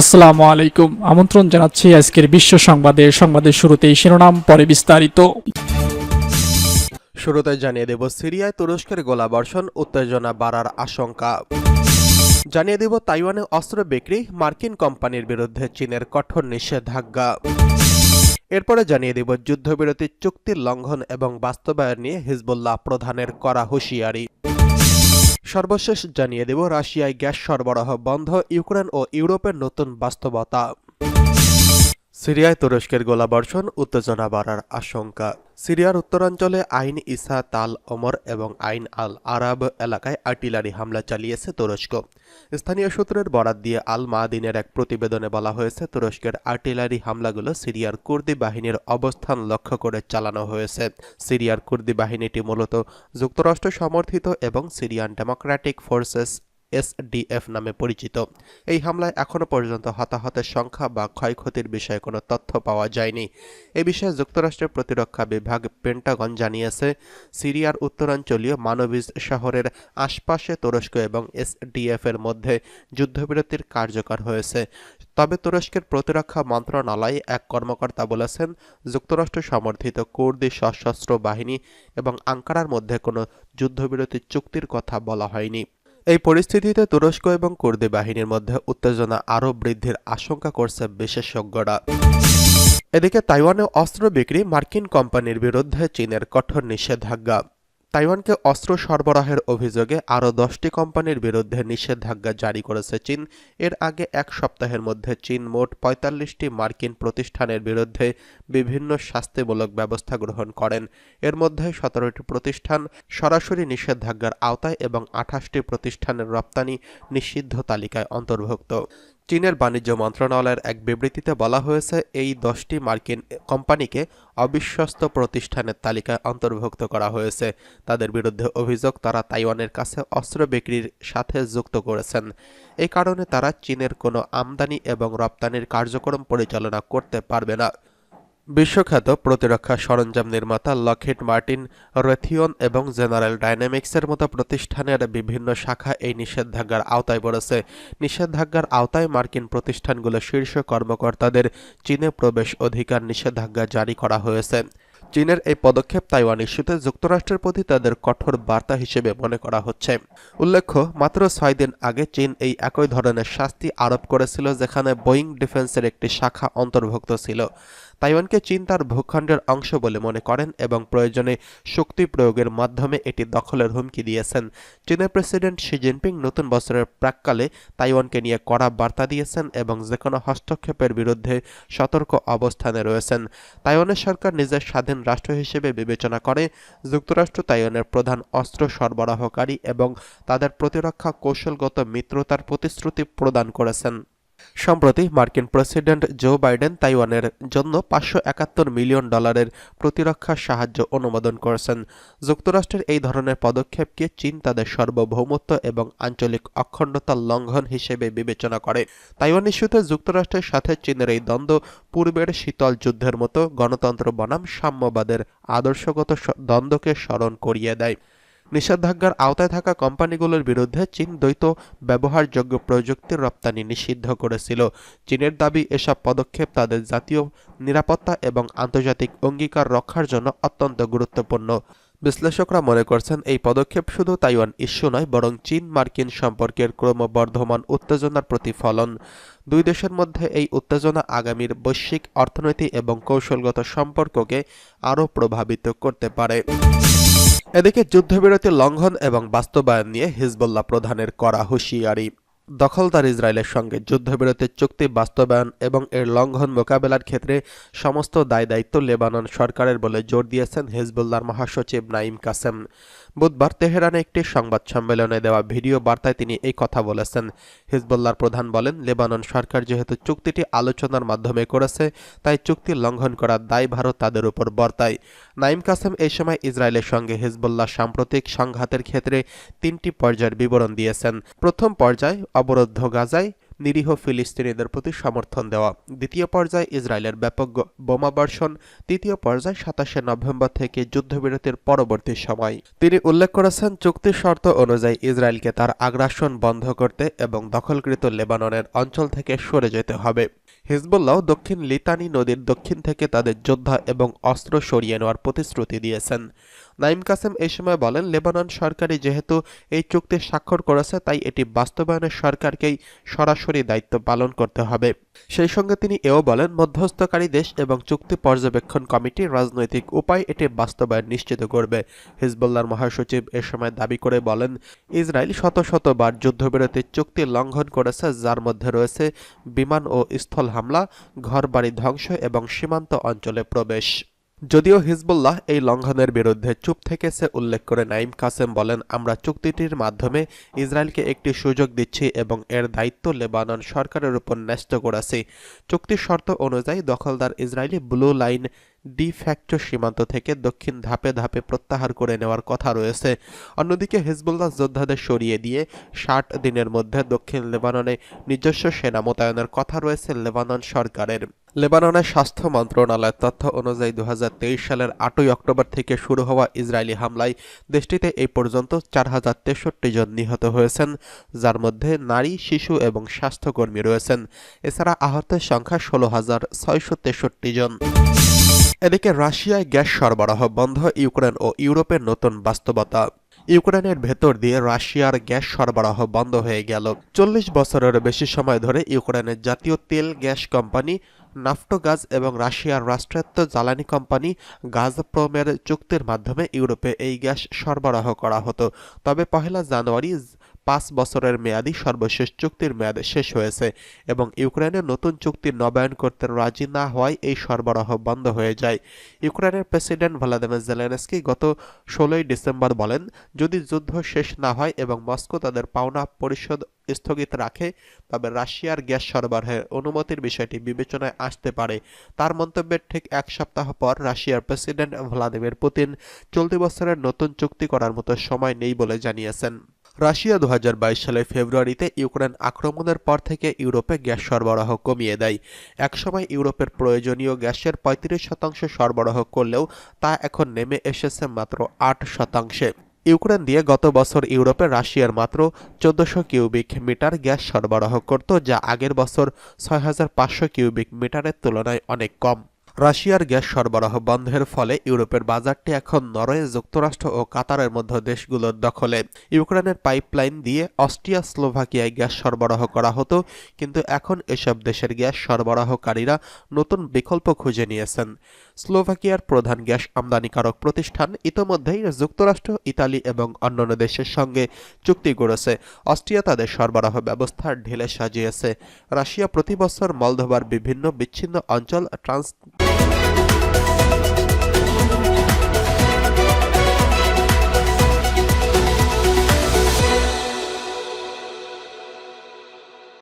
আসসালামু আলাইকুম। আমন্ত্রণ জানাচ্ছি আজকের বিশ্ব সংবাদে। সংবাদের শুরুতেই শিরোনাম, পরে বিস্তারিত। শুরুতে জানিয়ে দেব, সিরিয়ায় তুরস্কের গোলাবর্ষণ উত্তেজনা বাড়ার আশঙ্কা। জানিয়ে দেব, তাইওয়ানে অস্ত্র বিক্রি, মার্কিন কোম্পানির বিরুদ্ধে চীনের কঠোর নিষেধাজ্ঞা। এরপরে জানিয়ে দেব, যুদ্ধবিরতি চুক্তির লঙ্ঘন এবং বাস্তবায়ন নিয়ে হিজবুল্লাহ প্রধানের করা হুঁশিয়ারি। সর্বশেষ জানিয়ে দেব রাশিয়ায় গ্যাস সরবরাহ বন্ধ ইউক্রেন ও ইউরোপের নতুন বাস্তবতা। সিরিয়ায় তুরস্কের গোলাবর্ষণ, উত্তেজনা বাড়ার আশঙ্কা। সিরিয়ার উত্তরাঞ্চলে আইন ইসা তাল ওমর এবং আইন আল আরাব এলাকায় আর্টিলারি হামলা চালিয়েছে তুরস্ক। স্থানীয় সূত্রের বরাত দিয়ে আল মাদিনের এক প্রতিবেদনে বলা হয়েছে, তুরস্কের আর্টিলারি হামলাগুলো সিরিয়ার কুর্দি বাহিনীর অবস্থান লক্ষ্য করে চালানো হয়েছে। সিরিয়ার কুর্দি বাহিনীটি মূলত যুক্তরাষ্ট্র সমর্থিত এবং সিরিয়ান ডেমোক্র্যাটিক ফোর্সেস এসডিএফ নামে পরিচিত। এই হামলায় এখনও পর্যন্ত হতাহতের সংখ্যা বা ক্ষয়ক্ষতির বিষয়ে কোনো তথ্য পাওয়া যায়নি। এ বিষয়ে যুক্তরাষ্ট্রের প্রতিরক্ষা বিভাগ পেন্টাগন জানিয়েছে, সিরিয়ার উত্তরাঞ্চলীয় মানবিজ শহরের আশপাশে তুরস্ক এবং এসডিএফ এর মধ্যে যুদ্ধবিরতির কার্যকর হয়েছে। তবে তুরস্কের প্রতিরক্ষা মন্ত্রণালয় এক কর্মকর্তা বলেছেন, যুক্তরাষ্ট্র সমর্থিত কুর্দি সশস্ত্র বাহিনী এবং আঙ্কারার মধ্যে কোনো যুদ্ধবিরতি চুক্তির কথা বলা হয়নি। এই পরিস্থিতিতে তুরস্ক এবং কুর্দি বাহিনীর মধ্যে উত্তেজনা আরও বৃদ্ধির আশঙ্কা করছে বিশেষজ্ঞরা। এদিকে তাইওয়ানে অস্ত্র বিক্রি মার্কিন কোম্পানির বিরুদ্ধে চীনের কঠোর নিষেধাজ্ঞা। তাইওয়ানকে অস্ত্র সরবরাহের অভিযোগে আরও দশটি কোম্পানির বিরুদ্ধে নিষেধাজ্ঞা জারি করেছে চীন। এর আগে এক সপ্তাহের মধ্যে চীন মোট পঁয়তাল্লিশটি মার্কিন প্রতিষ্ঠানের বিরুদ্ধে বিভিন্ন শাস্তিমূলক ব্যবস্থা গ্রহণ করেন। এর মধ্যে সতেরোটি প্রতিষ্ঠান, সরাসরি নিষেধাজ্ঞার আওতায় এবং আঠাশটি প্রতিষ্ঠানের রপ্তানি নিষিদ্ধ তালিকায় অন্তর্ভুক্ত। চীনের বাণিজ্য মন্ত্রণালয়ের এক বিবৃতিতে বলা হয়েছে, এই দশটি মার্কিন কোম্পানিকে অবিশ্বস্ত প্রতিষ্ঠানের তালিকায় অন্তর্ভুক্ত করা হয়েছে। তাদের বিরুদ্ধে অভিযোগ, তারা তাইওয়ানের কাছে অস্ত্র বিক্রির সাথে যুক্ত করেছেন। এই কারণে তারা চীনের কোনো আমদানি এবং রপ্তানির কার্যক্রম পরিচালনা করতে পারবে না। বিশ্বখ্যাত প্রতিরক্ষা সরঞ্জাম নির্মাতা লকহিড মার্টিন রেথিয়ন এবং জেনারেল ডাইনামিক্সের মতো প্রতিষ্ঠানের বিভিন্ন শাখা এই নিষেধাজ্ঞার আওতায় পড়েছে। নিষেধাজ্ঞার আওতায় মার্কিন প্রতিষ্ঠানগুলো শীর্ষ কর্মকর্তাদের চীনে প্রবেশ অধিকার নিষেধাজ্ঞা জারি করা হয়েছে। চীনের এই পদক্ষেপ তাইওয়ান ইস্যুতে যুক্তরাষ্ট্রের প্রতি তাদের কঠোর বার্তা হিসেবে মনে করা হচ্ছে। উল্লেখ্য, মাত্র ছয় দিন আগে চীন এই একই ধরনের শাস্তি আরোপ করেছিল যেখানে বোয়িং ডিফেন্সের একটি শাখা অন্তর্ভুক্ত ছিল। তাইওয়ানকে চীন তার ভূখণ্ডের অংশ বলে মনে করেন এবং প্রয়োজনে শক্তি প্রয়োগের মাধ্যমে এটি দখলের হুমকি দিয়েছেন। চীনের প্রেসিডেন্ট শি জিনপিং নতুন বছরের প্রাককালে তাইওয়ানকে নিয়ে কড়া বার্তা দিয়েছেন এবং যে কোনো হস্তক্ষেপের বিরুদ্ধে সতর্ক অবস্থানে রয়েছেন। তাইওয়ানের সরকার নিজের স্বাধীন রাষ্ট্র হিসেবে বিবেচনা করে, যুক্তরাষ্ট্র তাইওয়ানের প্রধান অস্ত্র সরবরাহকারী এবং তাদের প্রতিরক্ষা কৌশলগত মিত্রতার প্রতিশ্রুতি প্রদান করেছেন। সম্প্রতি মার্কিন প্রেসিডেন্ট জো বাইডেন তাইওয়ানের জন্য পাঁচশো একাত্তর মিলিয়ন ডলারের প্রতিরক্ষা সাহায্য অনুমোদন করেছেন। যুক্তরাষ্ট্রের এই ধরনের পদক্ষেপকে চীন তাদের সার্বভৌমত্ব এবং আঞ্চলিক অখণ্ডতা লঙ্ঘন হিসেবে বিবেচনা করে। তাইওয়ান ইস্যুতে যুক্তরাষ্ট্রের সাথে চীনের এই দ্বন্দ্ব পূর্বের শীতল যুদ্ধের মতো গণতন্ত্র বনাম সাম্যবাদের আদর্শগত দ্বন্দ্বকে স্মরণ করিয়ে দেয়। নিষেধাজ্ঞার আওতায় থাকা কোম্পানিগুলোর বিরুদ্ধে চীন দ্বৈত ব্যবহারযোগ্য প্রযুক্তির রপ্তানি নিষিদ্ধ করেছিল। চীনের দাবি, এসব পদক্ষেপ তাদের জাতীয় নিরাপত্তা এবং আন্তর্জাতিক অঙ্গীকার রক্ষার জন্য অত্যন্ত গুরুত্বপূর্ণ। বিশ্লেষকরা মনে করছেন, এই পদক্ষেপ শুধু তাইওয়ান ইস্যু নয়, বরং চীন মার্কিন সম্পর্কের ক্রমবর্ধমান উত্তেজনার প্রতিফলন। দুই দেশের মধ্যে এই উত্তেজনা আগামীর বৈশ্বিক অর্থনৈতিক এবং কৌশলগত সম্পর্ককে আরও প্রভাবিত করতে পারে। এদিকে যুদ্ধবিরতি লঙ্ঘন এবং বাস্তবায়ন নিয়ে হিজবুল্লাহ প্রধানের করা হুঁশিয়ারি। দখলদার ইসরায়েলের সঙ্গে যুদ্ধবিরতির চুক্তি বাস্তবায়ন এবং এর লঙ্ঘন মোকাবেলার ক্ষেত্রে সমস্ত দায় দায়িত্ব লেবানন সরকারের বলে জোর দিয়েছেন হিজবুল্লাহর মহাসচিব নাইম কাসেম। বুধবার তেহরানে একটি সংবাদ সম্মেলনে দেওয়া ভিডিও বার্তায় তিনি এই কথা বলেছেন। হিজবুল্লাহর প্রধান বলেন, লেবানন সরকার যেহেতু চুক্তিটি আলোচনার মাধ্যমে করেছে, তাই চুক্তি লঙ্ঘন করার দায় ভারত তাদের উপর বর্তায়। নাইম কাসেম এই সময় ইসরায়েলের সঙ্গে হিজবুল্লাহ সাম্প্রতিক সংঘাতের ক্ষেত্রে তিনটি পর্যায়ের বিবরণ দিয়েছেন। প্রথম পর্যায় অবরুদ্ধ গাজায় নিরীহ ফিলিস্তিনিদের প্রতি সমর্থন দেওয়া। দ্বিতীয় পর্যায়ে ইসরায়েলের ব্যাপক বোমাবর্ষণ তৃতীয় পর্যায়ে সাতাশে নভেম্বর থেকে যুদ্ধবিরতির পরবর্তী সময়। তিনি উল্লেখ করেছেন চুক্তির শর্ত অনুযায়ী ইসরায়েলকে তার আগ্রাসন বন্ধ করতে এবং দখলকৃত লেবাননের অঞ্চল থেকে সরে যেতে হবে। হিজবুল্লাহ দক্ষিণ লিতানি নদীর দক্ষিণ থেকে তাদের যোদ্ধা এবং অস্ত্র সরিয়ে নেওয়ার প্রতিশ্রুতি দিয়েছেন। নাইম কাসেম এই সময় বলেন, লেবানন সরকারই যেহেতু এই চুক্তি স্বাক্ষর করেছে, তাই এটি বাস্তবায়নের সরকারকেই সরাসরি দায়িত্ব পালন করতে হবে। সেই সঙ্গে তিনি এও বলেন, মধ্যস্থকারী দেশ এবং চুক্তি পর্যবেক্ষণ কমিটি রাজনৈতিক উপায় এটি বাস্তবায়ন নিশ্চিত করবে। হিজবুল্লাহর মহাসচিব এ সময় দাবি করে বলেন, ইসরায়েল শত শতবার যুদ্ধবিরতির চুক্তি লঙ্ঘন করেছে, যার মধ্যে রয়েছে বিমান ও স্থল হামলা, ঘরবাড়ি ধ্বংস এবং সীমান্ত অঞ্চলে প্রবেশ। যদিও হিজবুল্লাহ এই লঙ্ঘনের বিরুদ্ধে চুপ থেকেছে উল্লেখ করে নাইম কাসেম বলেন, আমরা চুক্তিটির মাধ্যমে ইসরায়েলকে একটি সুযোগ দিচ্ছি এবং এর দায়িত্ব লেবানন সরকারের উপর ন্যস্ত করেছি। চুক্তির শর্ত অনুযায়ী দখলদার Israeli Blue Line de facto সীমান্ত থেকে দক্ষিণ ধাপে ধাপে প্রত্যাহার করে নেওয়ার কথা রয়েছে। অন্যদিকে হিজবুল্লাহ যোদ্ধাদের সরিয়ে দিয়ে ষাট দিনের মধ্যে দক্ষিণ লেবাননে নিজস্ব সেনা মোতায়েনের কথা রয়েছে লেবানন সরকারের। লেবাননের স্বাস্থ্য মন্ত্রণালয়ের তথ্য অনুযায়ী দু হাজার তেইশ সালের আটই অক্টোবর থেকে শুরু হওয়া ইসরায়েলি হামলায় দেশটিতে এই পর্যন্ত চার হাজার তেষট্টি জন নিহত হয়েছেন, যার মধ্যে নারী, শিশু এবং স্বাস্থ্যকর্মী রয়েছেন। এছাড়া আহতের সংখ্যা ষোলো হাজার ছয়শো তেষট্টি জন। এদিকে রাশিয়ায় গ্যাস সরবরাহ বন্ধ, ইউক্রেন ও ইউরোপের নতুন বাস্তবতা। ইউক্রেনের ভেতর দিয়ে রাশিয়ার গ্যাস সরবরাহ বন্ধ হয়ে গেল। চল্লিশ বছরের বেশি সময় ধরে ইউক্রেনের জাতীয় তেল, গ্যাস কোম্পানি, নাফটোগাজ এবং রাশিয়ার রাষ্ট্রায়ত্ত জ্বালানি কোম্পানি গাজপ্রমের চুক্তির মাধ্যমে ইউরোপে এই গ্যাস সরবরাহ করা হতো। তবে পহেলা জানুয়ারি পাঁচ বছরের মেয়াদি সর্বশেষ চুক্তির মেয়াদ শেষ হয়েছে এবং ইউক্রেনের নতুন চুক্তি নবায়ন করতে রাজি না হওয়ায় এই সরবরাহ বন্ধ হয়ে যায়। ইউক্রেনের প্রেসিডেন্ট ভ্লাদিমির জেলেনস্কি গত ষোলোই ডিসেম্বর বলেন, যদি যুদ্ধ শেষ না হয় এবং মস্কো তাদের পাওনা পরিশোধ স্থগিত রাখে, তবে রাশিয়ার গ্যাস সরবরাহের অনুমতির বিষয়টি বিবেচনায় আসতে পারে। তার মন্তব্যের ঠিক এক সপ্তাহ পর রাশিয়ার প্রেসিডেন্ট ভ্লাদিমির পুতিন, চলতি বছরের নতুন চুক্তি করার মতো সময় নেই বলে জানিয়েছেন। রাশিয়া দু হাজার বাইশ সালের ফেব্রুয়ারিতে ইউক্রেন আক্রমণের পর থেকে ইউরোপে গ্যাস সরবরাহ কমিয়ে দেয়। একসময় ইউরোপের প্রয়োজনীয় গ্যাসের পঁয়ত্রিশ শতাংশ সরবরাহ করলেও তা এখন নেমে এসেছে মাত্র আট শতাংশে। ইউক্রেন দিয়ে গত বছর ইউরোপে রাশিয়ার মাত্র চোদ্দশো কিউবিক মিটার গ্যাস সরবরাহ করত, যা আগের বছর ছয় হাজার পাঁচশো কিউবিক মিটারের তুলনায় অনেক কম। রাশিয়ার গ্যাস সরবরাহ বন্ধের ফলে ইউরোপের বাজারটি এখন নরওয়ে, যুক্তরাষ্ট্র ও কাতারের মধ্যে দেশগুলোর দখলে। ইউক্রেনের পাইপলাইন দিয়ে অস্ট্রিয়া, স্লোভাকিয়ায় গ্যাস সরবরাহ করা হতো, কিন্তু এখন এসব দেশের গ্যাস সরবরাহকারীরা নতুন বিকল্প খুঁজে নিয়েছেন। স্লোভাকিয়ার প্রধান গ্যাস আমদানিকারক প্রতিষ্ঠান ইতোমধ্যেই যুক্তরাষ্ট্র, ইতালি এবং অন্যান্য দেশের সঙ্গে চুক্তি করেছে। অস্ট্রিয়া তাদের সরবরাহ ব্যবস্থা ঢেলে সাজিয়েছে। রাশিয়া প্রতি বছর মলদোভার বিভিন্ন বিচ্ছিন্ন অঞ্চল ট্রান্স